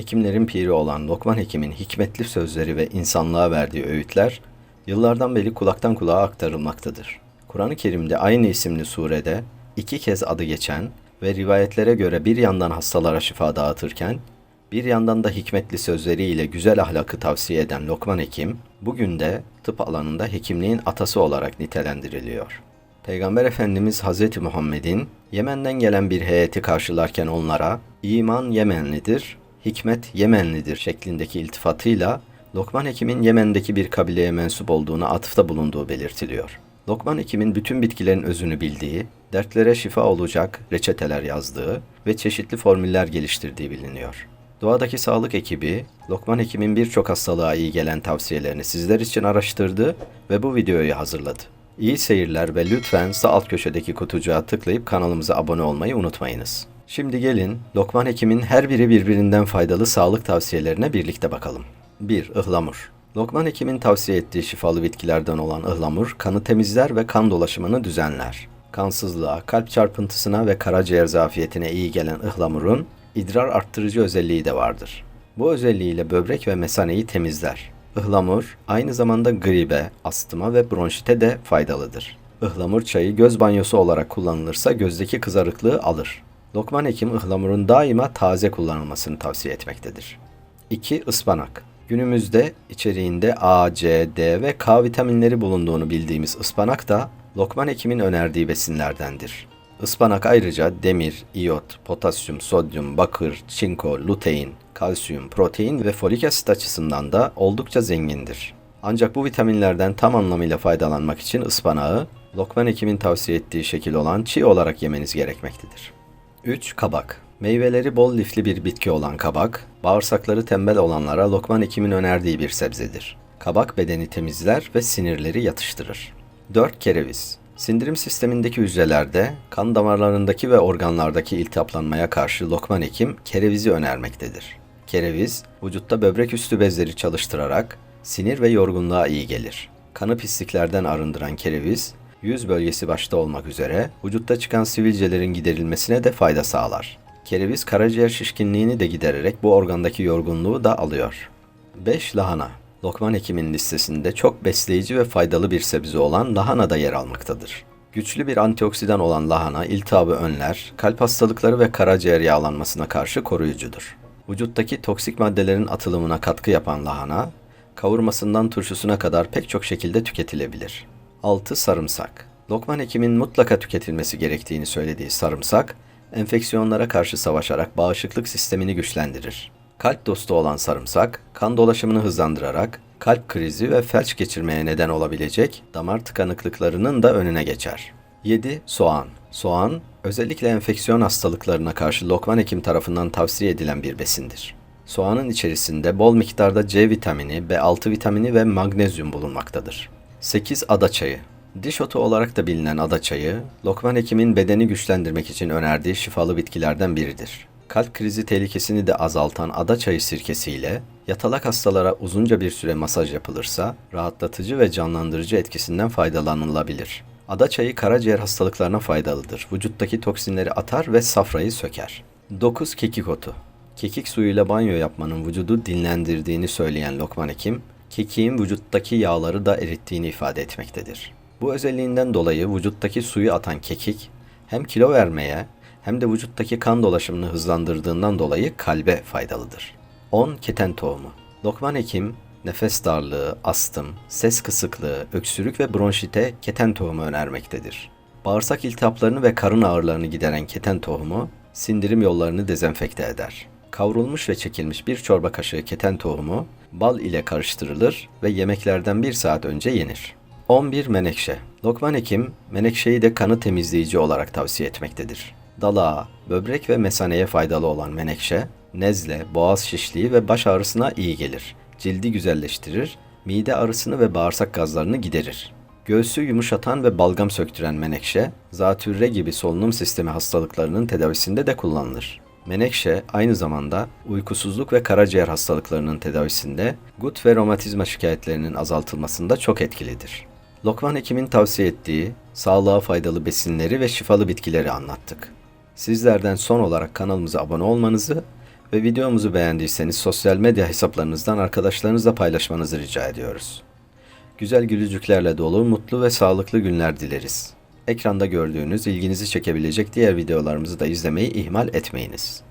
Hekimlerin piri olan Lokman Hekim'in hikmetli sözleri ve insanlığa verdiği öğütler yıllardan beri kulaktan kulağa aktarılmaktadır. Kur'an-ı Kerim'de aynı isimli surede iki kez adı geçen ve rivayetlere göre bir yandan hastalara şifa dağıtırken bir yandan da hikmetli sözleriyle güzel ahlakı tavsiye eden Lokman Hekim, bugün de tıp alanında hekimliğin atası olarak nitelendiriliyor. Peygamber Efendimiz Hz. Muhammed'in Yemen'den gelen bir heyeti karşılarken onlara iman Yemenlidir, hikmet Yemenlidir şeklindeki iltifatıyla Lokman Hekim'in Yemen'deki bir kabileye mensup olduğunu atıfta bulunduğu belirtiliyor. Lokman Hekim'in bütün bitkilerin özünü bildiği, dertlere şifa olacak reçeteler yazdığı ve çeşitli formüller geliştirdiği biliniyor. Doğadaki sağlık ekibi, Lokman Hekim'in birçok hastalığa iyi gelen tavsiyelerini sizler için araştırdı ve bu videoyu hazırladı. İyi seyirler ve lütfen sağ alt köşedeki kutucuğa tıklayıp kanalımıza abone olmayı unutmayınız. Şimdi gelin Lokman Hekim'in her biri birbirinden faydalı sağlık tavsiyelerine birlikte bakalım. 1. Ihlamur Lokman Hekim'in tavsiye ettiği şifalı bitkilerden olan ıhlamur, kanı temizler ve kan dolaşımını düzenler. Kansızlığa, kalp çarpıntısına ve karaciğer zafiyetine iyi gelen ıhlamurun idrar arttırıcı özelliği de vardır. Bu özelliğiyle böbrek ve mesaneyi temizler. Ihlamur aynı zamanda gribe, astıma ve bronşite de faydalıdır. Ihlamur çayı göz banyosu olarak kullanılırsa gözdeki kızarıklığı alır. Lokman Hekim ıhlamurun daima taze kullanılmasını tavsiye etmektedir. 2. Ispanak Günümüzde içeriğinde A, C, D ve K vitaminleri bulunduğunu bildiğimiz ıspanak da Lokman Hekim'in önerdiği besinlerdendir. Ispanak ayrıca demir, iyot, potasyum, sodyum, bakır, çinko, lutein, kalsiyum, protein ve folik asit açısından da oldukça zengindir. Ancak bu vitaminlerden tam anlamıyla faydalanmak için ıspanağı, Lokman Hekim'in tavsiye ettiği şekil olan çiğ olarak yemeniz gerekmektedir. 3. Kabak Meyveleri bol lifli bir bitki olan kabak, bağırsakları tembel olanlara Lokman Hekim'in önerdiği bir sebzedir. Kabak bedeni temizler ve sinirleri yatıştırır. 4. Kereviz Sindirim sistemindeki hücrelerde, kan damarlarındaki ve organlardaki iltihaplanmaya karşı Lokman Hekim kerevizi önermektedir. Kereviz, vücutta böbrek üstü bezleri çalıştırarak sinir ve yorgunluğa iyi gelir. Kanı pisliklerden arındıran kereviz, yüz bölgesi başta olmak üzere vücutta çıkan sivilcelerin giderilmesine de fayda sağlar. Kereviz karaciğer şişkinliğini de gidererek bu organdaki yorgunluğu da alıyor. 5. Lahana Lokman Hekim'in listesinde çok besleyici ve faydalı bir sebze olan lahana da yer almaktadır. Güçlü bir antioksidan olan lahana iltihabı önler, kalp hastalıkları ve karaciğer yağlanmasına karşı koruyucudur. Vücuttaki toksik maddelerin atılımına katkı yapan lahana, kavurmasından turşusuna kadar pek çok şekilde tüketilebilir. 6. Sarımsak Lokman Hekim'in mutlaka tüketilmesi gerektiğini söylediği sarımsak, enfeksiyonlara karşı savaşarak bağışıklık sistemini güçlendirir. Kalp dostu olan sarımsak, kan dolaşımını hızlandırarak kalp krizi ve felç geçirmeye neden olabilecek damar tıkanıklıklarının da önüne geçer. 7. Soğan Soğan, özellikle enfeksiyon hastalıklarına karşı Lokman Hekim tarafından tavsiye edilen bir besindir. Soğanın içerisinde bol miktarda C vitamini, B6 vitamini ve magnezyum bulunmaktadır. 8. Ada çayı Diş otu olarak da bilinen ada çayı, Lokman Hekim'in bedeni güçlendirmek için önerdiği şifalı bitkilerden biridir. Kalp krizi tehlikesini de azaltan ada çayı sirkesiyle yatalak hastalara uzunca bir süre masaj yapılırsa rahatlatıcı ve canlandırıcı etkisinden faydalanılabilir. Ada çayı karaciğer hastalıklarına faydalıdır. Vücuttaki toksinleri atar ve safrayı söker. 9. Kekik otu Kekik suyuyla banyo yapmanın vücudu dinlendirdiğini söyleyen Lokman Hekim, kekiğin vücuttaki yağları da erittiğini ifade etmektedir. Bu özelliğinden dolayı vücuttaki suyu atan kekik hem kilo vermeye hem de vücuttaki kan dolaşımını hızlandırdığından dolayı kalbe faydalıdır. 10. Keten tohumu Lokman Hekim, nefes darlığı, astım, ses kısıklığı, öksürük ve bronşite keten tohumu önermektedir. Bağırsak iltihaplarını ve karın ağrılarını gideren keten tohumu, sindirim yollarını dezenfekte eder. Kavrulmuş ve çekilmiş bir çorba kaşığı keten tohumu, bal ile karıştırılır ve yemeklerden bir saat önce yenir. 11 menekşe. Lokman Hekim, menekşeyi de kanı temizleyici olarak tavsiye etmektedir. Dalağa, böbrek ve mesaneye faydalı olan menekşe, nezle, boğaz şişliği ve baş ağrısına iyi gelir. Cildi güzelleştirir, mide ağrısını ve bağırsak gazlarını giderir. Göğsü yumuşatan ve balgam söktüren menekşe, zatürre gibi solunum sistemi hastalıklarının tedavisinde de kullanılır. Menekşe aynı zamanda uykusuzluk ve karaciğer hastalıklarının tedavisinde, gut ve romatizma şikayetlerinin azaltılmasında çok etkilidir. Lokman Hekim'in tavsiye ettiği sağlığa faydalı besinleri ve şifalı bitkileri anlattık. Sizlerden son olarak kanalımıza abone olmanızı ve videomuzu beğendiyseniz sosyal medya hesaplarınızdan arkadaşlarınızla paylaşmanızı rica ediyoruz. Güzel gülücüklerle dolu, mutlu ve sağlıklı günler dileriz. Ekranda gördüğünüz ilginizi çekebilecek diğer videolarımızı da izlemeyi ihmal etmeyiniz.